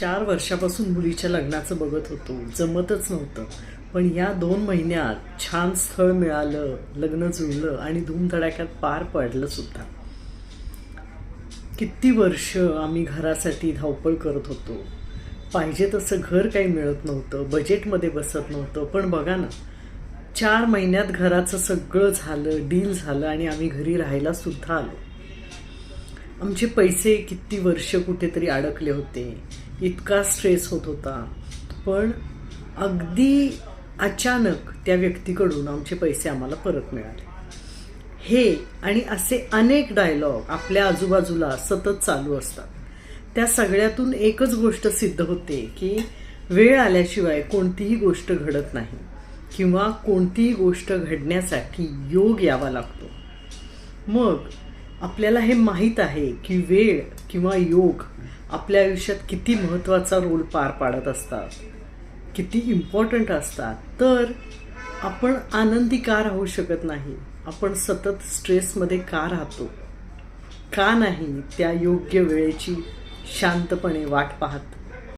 चार वर्षापासून मुलीच्या लग्नाचं बघत होतो. जमतच नव्हतं. पण या दोन महिन्यात छान स्थळ मिळालं लग्न जुळलं आणि धूमधडाक्यात पार पडलं सुद्धा. किती वर्ष आम्ही घरासाठी धावपळ करत होतो. पाहिजे तसं घर काही मिळत नव्हतं बजेटमध्ये बसत नव्हतं. पण बघा ना चार महिन्यात घराचं सगळं झालं डील झालं आणि आम्ही घरी राहायला सुद्धा आलो. आमचे पैसे किती वर्ष कुठेतरी अडकले होते. इतका स्ट्रेस होत होता. पण अगदी अचानक त्या व्यक्तीकडून आमचे पैसे आम्हाला परत मिळाले. हे आणि असे अनेक डायलॉग आपल्या आजूबाजूला सतत चालू असतात. त्या सगळ्यातून एकच गोष्ट सिद्ध होते की वेळ आल्याशिवाय कोणतीही गोष्ट घडत नाही किंवा कोणतीही गोष्ट घडण्यासाठी योग यावा लागतो. मग आपल्याला हे माहीत आहे की वेळ किंवा योग आपल्या आयुष्यात किती महत्त्वाचा रोल पार पाडत असतात. किती इम्पॉर्टंट असतात. तर आपण आनंदी का राहू शकत नाही. आपण सतत स्ट्रेसमध्ये का राहतो? का नाही त्या योग्य वेळेची शांतपणे वाट पाहत?